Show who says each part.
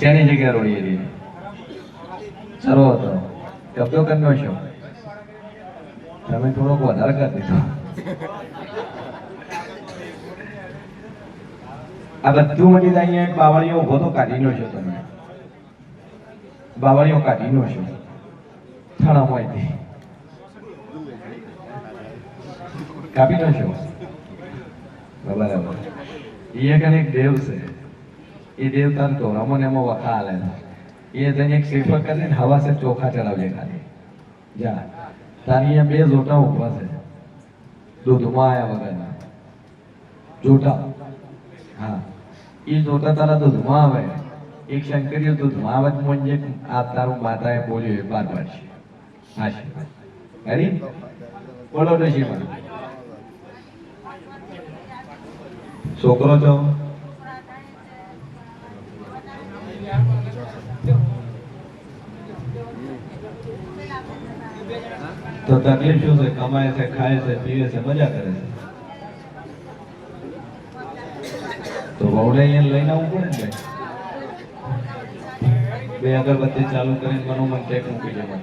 Speaker 1: શેની જગ્યા રોડી હતી? સારો હતો. કબજો કર્યો છો તમે થોડોક વધારે કરી દીધો. આ બધું મળી અહીંયા એક બાવળીઓ ઊભો તો કાઢી નો છો તમે. બાવળીઓ કાઢી નો છો. થાણામાંથી. કાપી નો છો બરાબર એ એક દેવ છે. એ દેવતા તો રમો ને એમાં વખા હાલે એ તને એક શ્રીફળ કરીને હવા સે ચોખા ચડાવજે ખાલી. જા. તારી અહીંયા બે જોટા ઊભા છે. દૂધમાં આવ્યા વગરના. જોટા. હા. એ જોતા તારા દૂધમાં આવે એક શંકરીય દૂધમાં આવે મને આ તારું માતાએ બોલ્યું, એ બાર પાડશે હાશી રેડી બોલો નશીમાં છોકરો છો? તો તકલીફ શું છે? કમાય છે, ખાય છે, પીવે છે, મજા કરે છે. તો વહુને અહીંયા લઈને આવવું પડે ને બે અગરબત્તી ચાલુ કરીને મનોમન ટેક મૂકી દેવા